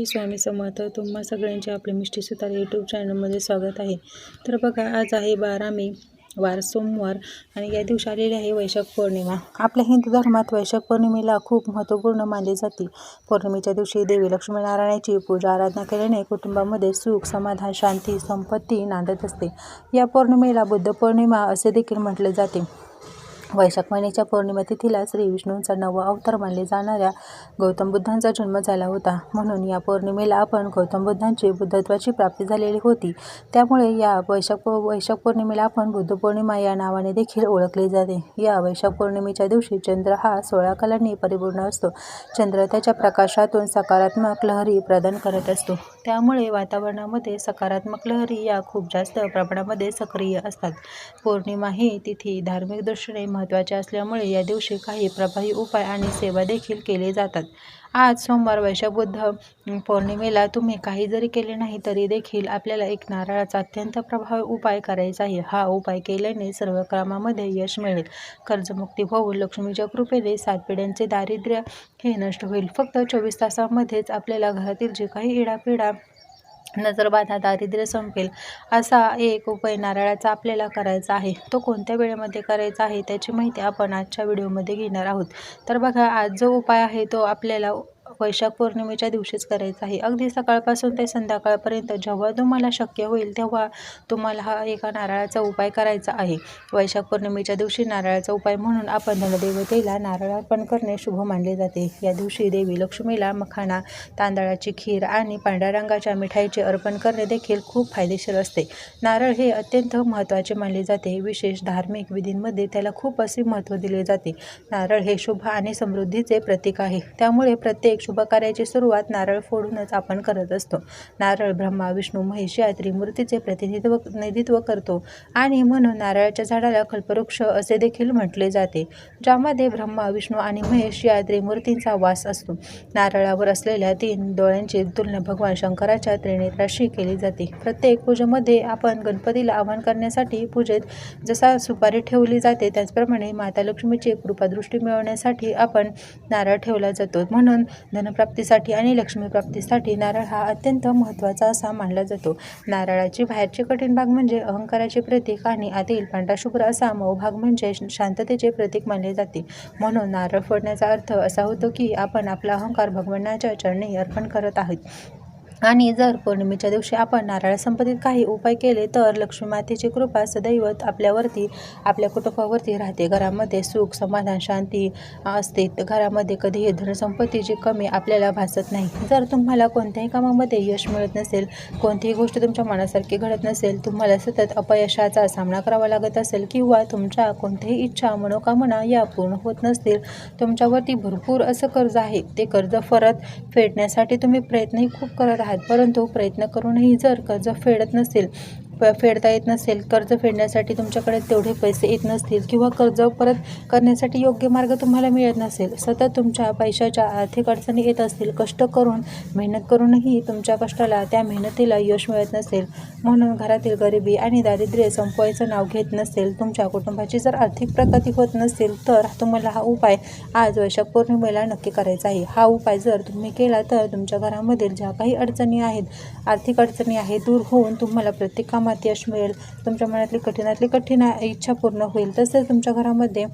श्री स्वामी समर्थ. तुम्हा सगळ्यांचे आपले मिष्टी सुतार यूट्यूब चॅनलमध्ये स्वागत आहे. तर बघा आज आहे बारा मे वार सोमवार आणि या दिवशी आलेली आहे वैशाख पौर्णिमा. आपल्या हिंदू धर्मात वैशाख पौर्णिमेला खूप महत्त्वपूर्ण मानले जाते. पौर्णिमेच्या दिवशी देवी लक्ष्मीनारायणाची पूजा आराधना केल्याने कुटुंबामध्ये सुख समाधान शांती संपत्ती नांदत असते. या पौर्णिमेला बुद्ध पौर्णिमा असे देखील म्हटले जाते. वैशाख महिन्याच्या पौर्णिमा तिथीला श्री विष्णूंचा नवा अवतार मानले जाणाऱ्या गौतम बुद्धांचा जन्म झाला होता. म्हणून या पौर्णिमेला आपण गौतम बुद्धांची बुद्धत्वाची प्राप्ती झालेली होती. त्यामुळे या वैशाख वैशाख पौर्णिमेला आपण बुद्ध पौर्णिमा या नावाने देखील ओळखले जाते. या वैशाख पौर्णिमेच्या दिवशी चंद्र हा सोळा कलांनी परिपूर्ण असतो. चंद्र त्याच्या प्रकाशातून सकारात्मक लहरी प्रदान करत असतो. त्यामुळे वातावरणामध्ये सकारात्मक लहरी या खूप जास्त प्रमाणामध्ये सक्रिय असतात. पौर्णिमा ही तिथी धार्मिक दृष्टीने महत्त्वाचे असल्यामुळे या दिवशी काही प्रभावी उपाय आणि सेवा देखील केले जातात. आज सोमवार वैशबुद्ध पौर्णिमेला तुम्ही काही जरी केले नाही तरी देखील आपल्याला एक नारळाचा अत्यंत प्रभावी उपाय करायचा आहे. हा उपाय केल्याने सर्व कामामध्ये यश मिळेल. कर्जमुक्ती होऊन लक्ष्मीच्या कृपेने सात पिढ्यांचे दारिद्र्य हे नष्ट होईल. फक्त चोवीस तासामध्येच आपल्याला घरातील जे काही इडापिडा नजरबाधा दारिद्र्य संपेल असा एक उपाय नारळाचा आपल्याला करायचा आहे. तो कोणत्या वेळेमध्ये करायचा आहे त्याची माहिती आपण आजच्या व्हिडिओमध्ये घेणार आहोत. तर बघा आज जो उपाय आहे तो आपल्याला वैशाख पौर्णिमेच्या दिवशीच करायचा आहे. अगदी सकाळपासून ते संध्याकाळपर्यंत जेव्हा तुम्हाला शक्य होईल तेव्हा तुम्हाला हा एका नारळाचा उपाय करायचा आहे. वैशाख पौर्णिमेच्या दिवशी नारळाचा उपाय म्हणून आपण धनदेवतेला नारळ अर्पण करणे शुभ मानले जाते. या दिवशी देवी लक्ष्मीला मखाणा तांदळाची खीर आणि पांढऱ्या रंगाच्या मिठाईचे अर्पण करणे देखील खूप फायदेशीर असते. नारळ हे अत्यंत महत्त्वाचे मानले जाते. विशेष धार्मिक विधींमध्ये त्याला खूप असे महत्त्व दिले जाते. नारळ हे शुभ आणि समृद्धीचे प्रतीक आहे. त्यामुळे प्रत्येक शुभ कार्याची सुरुवात नारळ फोडूनच आपण करत असतो. नारळ ब्रह्मा विष्णू महेश या त्रिमूर्तीचे प्रतिनिधित्व प्रतिनिधित्व करतो. आणि म्हणून नारळाच्या झाडाला कल्पवृक्ष असे देखील म्हटले जाते ज्यामध्ये ब्रह्मा विष्णू आणि महेश या त्रिमूर्तींचा वास असतो. नारळावर असलेल्या तीन डोळ्यांची तुलना भगवान शंकराच्या त्रिनेत्राशी केली जाते. प्रत्येक पूजेमध्ये आपण गणपतीला आवाहन करण्यासाठी पूजेत जसा सुपारी ठेवली जाते त्याचप्रमाणे माता लक्ष्मीची कृपादृष्टी मिळवण्यासाठी आपण नारळ ठेवला जातो. म्हणून धनप्राप्तीसाठी आणि लक्ष्मीप्राप्तीसाठी नारळ हा अत्यंत महत्त्वाचा असा मानला जातो. नारळाची बाहेरचे कठीण भाग म्हणजे अहंकाराचे प्रतीक आणि आतील पांढराशुभ्र असा मऊ भाग म्हणजे शांततेचे प्रतीक मानले जाते. म्हणून नारळ फोडण्याचा अर्थ असा होतो की आपण आपला अहंकार भगवानाच्या चरणी अर्पण करत आहोत. आणि जर पौर्णिमेच्या दिवशी आपण नारळ संपत्तीत काही उपाय केले तर लक्ष्मी मातेची कृपा सदैव आपल्यावरती आपल्या कुटुंबावरती राहते. घरामध्ये सुख समाधान शांती असते. घरामध्ये कधीही धनसंपत्तीची कमी आपल्याला भासत नाही. जर तुम्हाला कोणत्याही कामामध्ये यश मिळत नसेल कोणतीही गोष्ट तुमच्या मनासारखी घडत नसेल तुम्हाला सतत अपयशाचा सामना करावा लागत असेल किंवा तुमच्या कोणत्याही इच्छा मनोकामना या पूर्ण होत नसतील तुमच्यावरती भरपूर असं कर्ज आहे. ते कर्ज परत फेडण्यासाठी तुम्ही प्रयत्नही खूप करत आहात. आहात. परंतु प्रयत्न करूनही जर कर्ज फेडत नसेल फेडता येत नसेल कर्ज फेडण्यासाठी तुमच्याकडे तेवढे पैसे येत नसतील किंवा कर्ज परत करण्यासाठी योग्य मार्ग तुम्हाला मिळत नसेल सतत तुमच्या पैशाच्या आर्थिक अडचणी येत असतील कष्ट करून मेहनत करूनही तुमच्या कष्टाला त्या मेहनतीला यश मिळत नसेल म्हणून घरातील गरिबी आणि दारिद्र्य संपवायचं नाव घेत नसेल तुमच्या कुटुंबाची जर आर्थिक प्रगती होत नसेल तर तुम्हाला हा उपाय आज वैशाख पौर्णिमेला नक्की करायचा आहे. हा उपाय जर तुम्ही केला तर तुमच्या घरामधील ज्या काही अडचणी आहेत आर्थिक अडचणी आहेत दूर होऊन तुम्हाला प्रत्येक कामात कामात यश मिळेल तुमच्या मनातली कठीणातली कठीण इच्छा पूर्ण होईल. तसेच तुमच्या घरामध्ये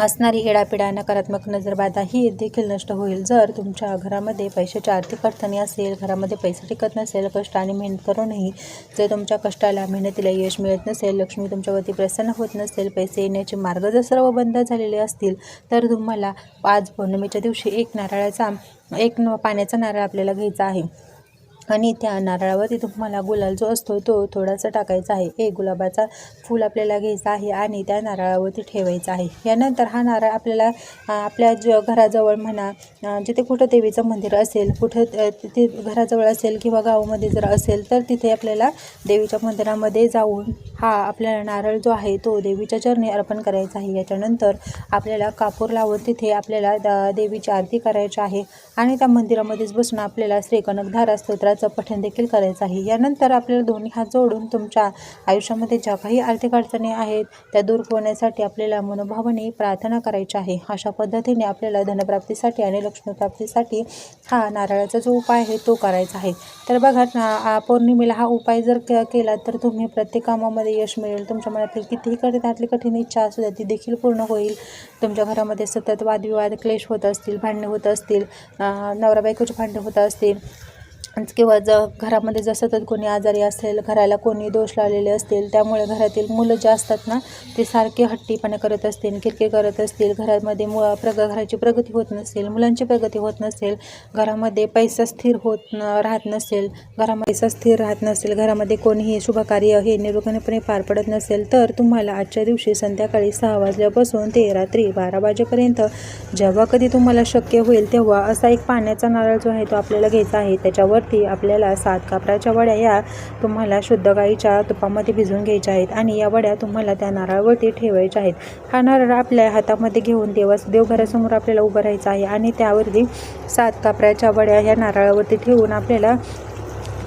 असणारी येडापिडा नकारात्मक नजरबाधा ही देखील नष्ट होईल. जर तुमच्या घरामध्ये पैशाची आर्थिक अडचणी असेल घरामध्ये पैसे टिकत नसेल कष्ट आणि मेहनत करूनही जर तुमच्या कष्टाला मेहनतीला यश मिळत नसेल लक्ष्मी तुमच्यावरती प्रसन्न होत नसेल पैसे येण्याचे मार्ग जर सर्व बंद झालेले असतील तर तुम्हाला आज पौर्णिमेच्या दिवशी एक नारळाचा एक पाण्याचा नारळ आपल्याला घ्यायचा आहे. आणि त्या नारळावरती तुम्हाला गुलाल जो असतो तो थोडासा टाकायचा आहे. एक गुलाबाचा फूल आपल्याला घ्यायचा आहे आणि त्या नारळावरती ठेवायचा आहे. यानंतर हा नारळ आपल्याला आपल्या ज घराजवळ म्हणा जिथे कुठं देवीचं मंदिर असेल कुठं तिथे घराजवळ असेल किंवा गावामध्ये जर असेल तर तिथे आपल्याला देवीच्या मंदिरामध्ये जाऊन हा आपल्याला नारळ जो आहे तो देवीच्या चरणी अर्पण करायचा आहे. याच्यानंतर आपल्याला कापूर लावून तिथे आपल्याला द देवीची आरती करायची आहे आणि त्या मंदिरामध्येच बसून आपल्याला श्री कनकधारा स्तोत्राचं पठण देखील करायचं आहे. यानंतर आपल्याला दोन्ही हात जोडून तुमच्या आयुष्यामध्ये ज्या काही आर्थिक अडचणी आहेत त्या दूर होण्यासाठी आपल्याला मनोभावाने प्रार्थना करायची आहे. अशा पद्धतीने आपल्याला धनप्राप्तीसाठी आणि लक्ष्मीप्राप्तीसाठी हा नारळाचा जो उपाय आहे तो करायचा आहे. तर बघा पौर्णिमेला हा उपाय जर केला तर तुम्ही प्रत्येक कामामध्ये यश मिळेल तुमच्या मनातील कितीही कठीणातली कठीण इच्छा असू द्या ती देखील पूर्ण होईल. तुमच्या घरामध्ये सतत वादविवाद क्लेश होत असतील भांडणे होत असतील नवरा बायकोचे भांडणे होत असतील किंवा ज घरामध्ये जर सतत कोणी आजारी असेल घराला कोणी दोष लावलेले असतील त्यामुळे घरातील मुलं जे असतात ना ते सारखे हट्टीपणे करत असतील किरके करत असतील घरामध्ये मु प्रग घराची प्रगती होत नसेल मुलांची प्रगती होत नसेल घरामध्ये पैसा स्थिर होत न राहत नसेल घरामध्ये पैसा स्थिर राहत नसेल घरामध्ये कोणीही शुभकार्य हे निरोगणपणे पार पडत नसेल तर तुम्हाला आजच्या दिवशी संध्याकाळी सहा वाजल्यापासून ते रात्री बारा वाजेपर्यंत जेव्हा कधी तुम्हाला शक्य होईल तेव्हा असा एक पाण्याचा नारळ जो आहे तो आपल्याला घ्यायचा आहे त्याच्यावर त्याच्यावरती आपल्याला सात कापराच्या वड्या या तुम्हाला शुद्ध गाईच्या तुपामध्ये भिजवून घ्यायच्या आहेत आणि या वड्या तुम्हाला त्या नारळावरती ठेवायच्या आहेत. हा नारळ आपल्या हातामध्ये घेऊन देवास देवघरासमोर आपल्याला उभं राहायचं आहे आणि त्यावरती सात कापराच्या वड्या ह्या नारळावरती ठेवून आपल्याला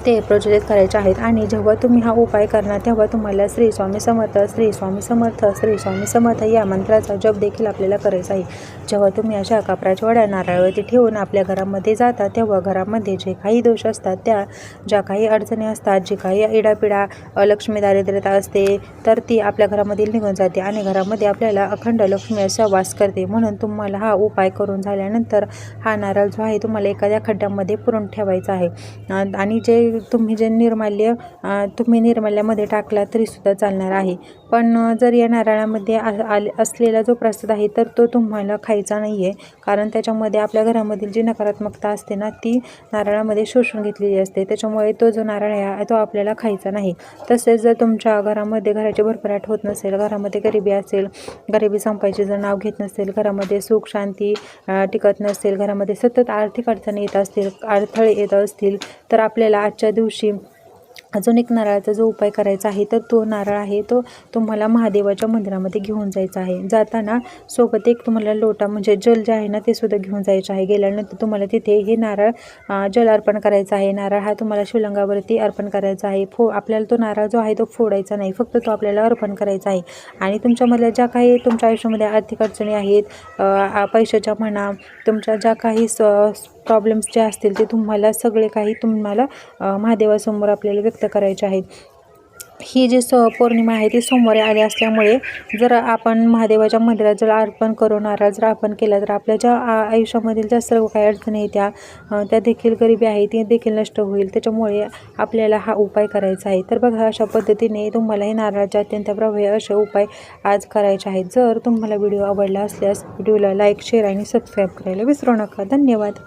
ते प्रज्वलित करायचे आहेत. आणि जेव्हा तुम्ही हा उपाय करणार तेव्हा तुम्हाला श्री स्वामी समर्थ श्री स्वामी समर्थ श्री स्वामी समर्थ या मंत्राचा जप देखील आपल्याला करायचा आहे. जेव्हा तुम्ही अशा कापराच्या वड्या नारळावरती ठेवून आपल्या घरामध्ये जाता तेव्हा घरामध्ये जे काही दोष असतात त्या ज्या काही अडचणी असतात जी काही इडापिडा लक्ष्मी दारिद्र्यता असते तर ती आपल्या घरामधील निघून जाते आणि घरामध्ये आपल्याला अखंड लक्ष्मी असा वास करते. म्हणून तुम्हाला हा उपाय करून झाल्यानंतर हा नारळ जो आहे तुम्हाला एखाद्या खड्ड्यामध्ये पुरून ठेवायचा आहे. आणि जे तुम्ही जे निर्माल्य तुम्ही निर्माल्यामध्ये टाकला तरीसुद्धा चालणार आहे. पण जर या नारळामध्ये आ- आले असलेला जो प्रसाद आहे तर तो तुम्हाला खायचा नाही आहे कारण त्याच्यामध्ये आपल्या घरामधील जी नकारात्मकता असते ना ती नारळामध्ये शोषून घेतलेली असते. त्याच्यामुळे तो जो नारळ आहे तो आपल्याला खायचा नाही. तसेच जर तुमच्या घरामध्ये घराची भरभराट होत नसेल घरामध्ये गरिबी असेल गरिबी संपायचे जर नाव घेत नसेल घरामध्ये सुख शांती टिकत नसेल घरामध्ये सतत आर्थिक अडचणी येत असतील अडथळे येत असतील तर आपल्याला आजच्या दिवशी अजून एक नारळाचा जो उपाय करायचा आहे तर तो नारळ आहे तो तुम्हाला महादेवाच्या मंदिरामध्ये घेऊन जायचा आहे. जाताना सोबत एक तुम्हाला लोटा म्हणजे जल जे आहे ना ते सुद्धा घेऊन जायचं आहे. गेल्यानंतर तुम्हाला तिथे हे नारळ जल अर्पण करायचं आहे. नारळ हा तुम्हाला शिवलिंगावरती अर्पण करायचा आहे. फो आपल्याला तो नारळ जो आहे तो फोडायचा नाही. फक्त तो आपल्याला अर्पण करायचा आहे. आणि तुमच्यामधल्या ज्या काही तुमच्या आयुष्यामध्ये आर्थिक अडचणी आहेत पैशाच्या म्हणा तुमच्या ज्या काही स प्रॉब्लेम्स जे असतील ते तुम्हाला सगळे काही तुम्हाला महादेवासमोर आपल्याला व्यक्त करायचे आहेत. ही जी स पौर्णिमा आहे ती सोमवारी आली असल्यामुळे जर आपण महादेवाच्या मंदिरात जर अर्पण करून नारळ जर अर्पण केला तर आपल्या ज्या आयुष्यामधील ज्या सर्व काही अडचणी आहेत त्या त्या देखील गरिबी आहे ती देखील नष्ट होईल. त्याच्यामुळे आपल्याला हा उपाय करायचा आहे. तर बघा अशा पद्धतीने तुम्हाला हे नारळाचे अत्यंत प्रभावी असे उपाय आज करायचे आहेत. जर तुम्हाला व्हिडिओ आवडला असल्यास व्हिडिओला लाईक शेअर आणि सबस्क्राईब करायला विसरू नका. धन्यवाद.